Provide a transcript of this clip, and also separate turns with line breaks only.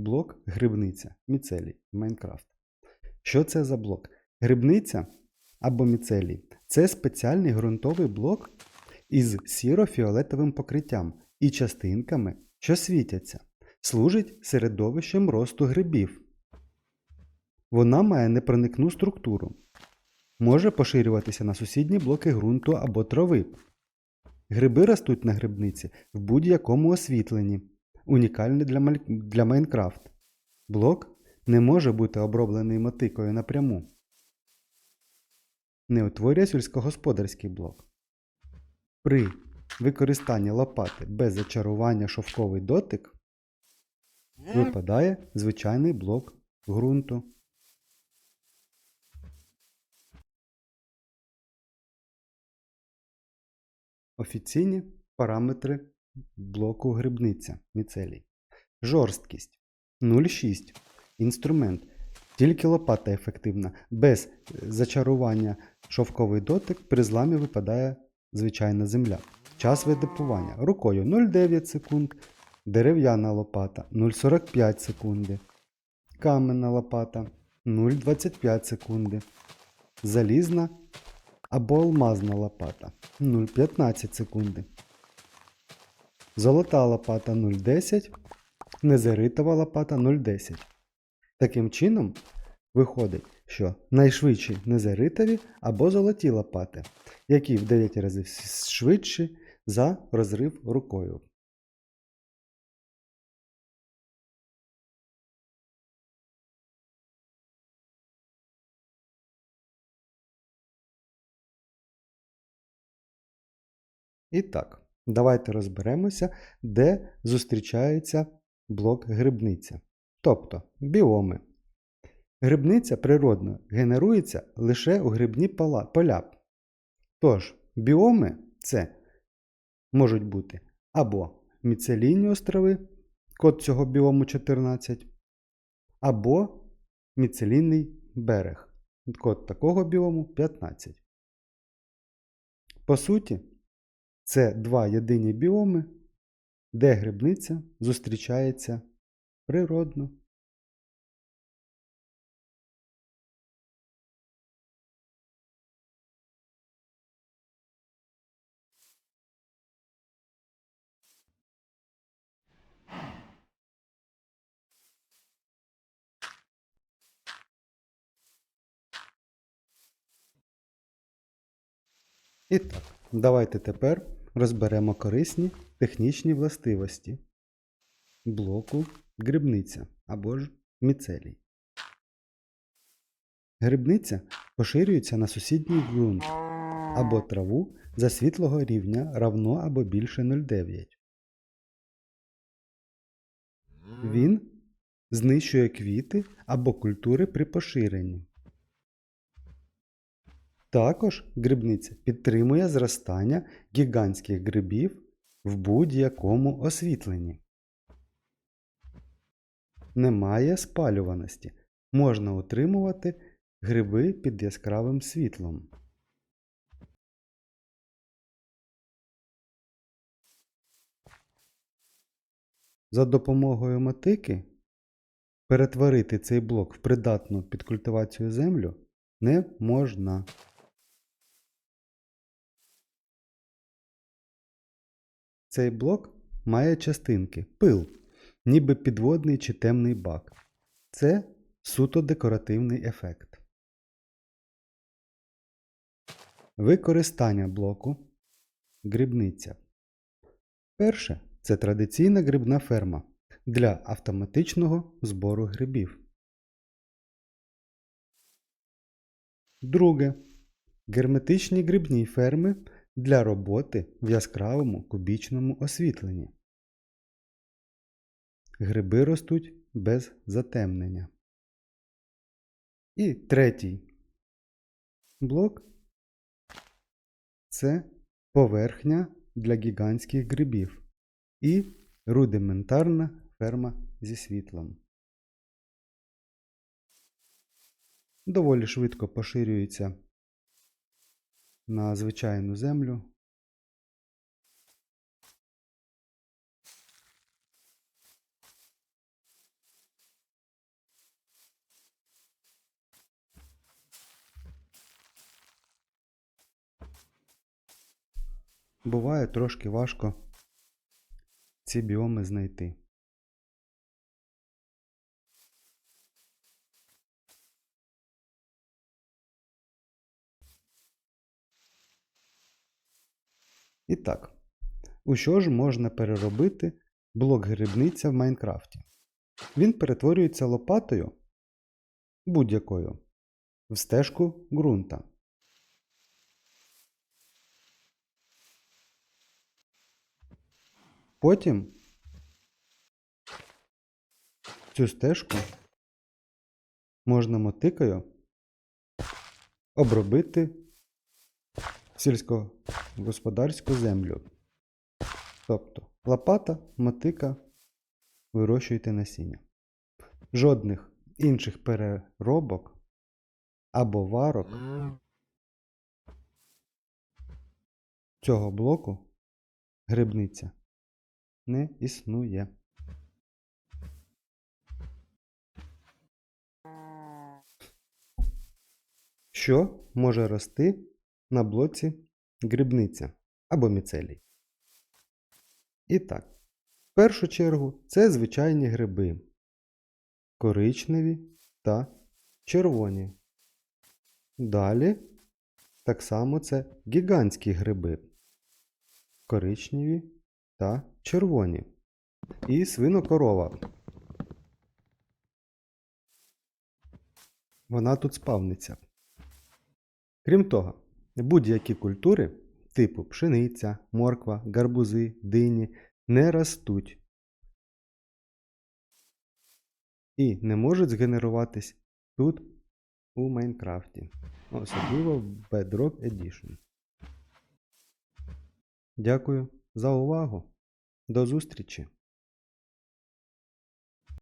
блок грибниця міцелій Майнкрафт. Що це за блок? Грибниця або міцелій це спеціальний ґрунтовий блок із сіро-фіолетовим покриттям і частинками, що світяться, служить середовищем росту грибів. Вона має непроникну структуру, може поширюватися на сусідні блоки ґрунту або трави. Гриби ростуть на грибниці в будь-якому освітленні, унікальне для, маль- для Майнкрафт. Блок не може бути оброблений мотикою напряму. Не утворює сільськогосподарський блок. При використанні лопати без зачарування шовковий дотик випадає звичайний блок ґрунту. Офіційні параметри блоку грибниця міцелій. Жорсткість 0,6. Інструмент. Тільки лопата ефективна. Без е, зачарування шовковий дотик при зламі випадає звичайна земля. Час видипування. Рукою 0,9 секунд. Дерев'яна лопата 0,45 секунди. Каменна лопата 0,25 секунди. Залізна або алмазна лопата 0,15 секунди. Золота лопата 0,10, незеритова лопата 0,10. Таким чином, виходить, що найшвидші незеритові або золоті лопати, які в 9 разів швидші за розрив рукою. І так, давайте розберемося, де зустрічається блок грибниця. Тобто біоми. Грибниця природно генерується лише у грибні поля. Тож, біоми це можуть бути або міцелійні острови, код цього біому 14, або міцелійний берег. Код такого біому 15. По суті, це два єдині біоми, де грибниця зустрічається природно. І так, давайте тепер розберемо корисні технічні властивості блоку грибниця або ж міцелій. Грибниця поширюється на сусідній ґрунт або траву за світлого рівня равно або більше 0,9. Він знищує квіти або культури при поширенні. Також грибниця підтримує зростання гігантських грибів в будь-якому освітленні. Немає спалюваності. Можна утримувати гриби під яскравим світлом. За допомогою мотики перетворити цей блок в придатну під культивацію землю не можна. Цей блок має частинки пил, ніби підводний чи темний бак. Це суто декоративний ефект. Використання блоку грибниця. Перше це традиційна грибна ферма для автоматичного збору грибів. Друге. Герметичні грибні ферми для роботи в яскравому кубічному освітленні. Гриби ростуть без затемнення. І третій блок це поверхня для гігантських грибів і рудиментарна ферма зі світлом. Доволі швидко поширюється на звичайну землю. Буває трошки важко ці біоми знайти. І так, у що ж можна переробити блок грибниця в Майнкрафті? Він перетворюється лопатою будь-якою в стежку ґрунта. Потім цю стежку можна мотикою обробити сільськогосподарську землю. Тобто лопата, мотика, вирощуйте насіння. Жодних інших переробок або варок цього блоку грибниця не існує. Що може рости на блоці грибниця або міцелій? І так, в першу чергу це звичайні гриби коричневі та червоні. Далі так само це гігантські гриби коричневі та червоні. І свинокорова. Вона тут спавниться. Крім того, будь-які культури типу пшениця, морква, гарбузи, дині не ростуть і не можуть згенеруватись тут у Майнкрафті, особливо в Bedrock Edition. Дякую за увагу. До зустрічі!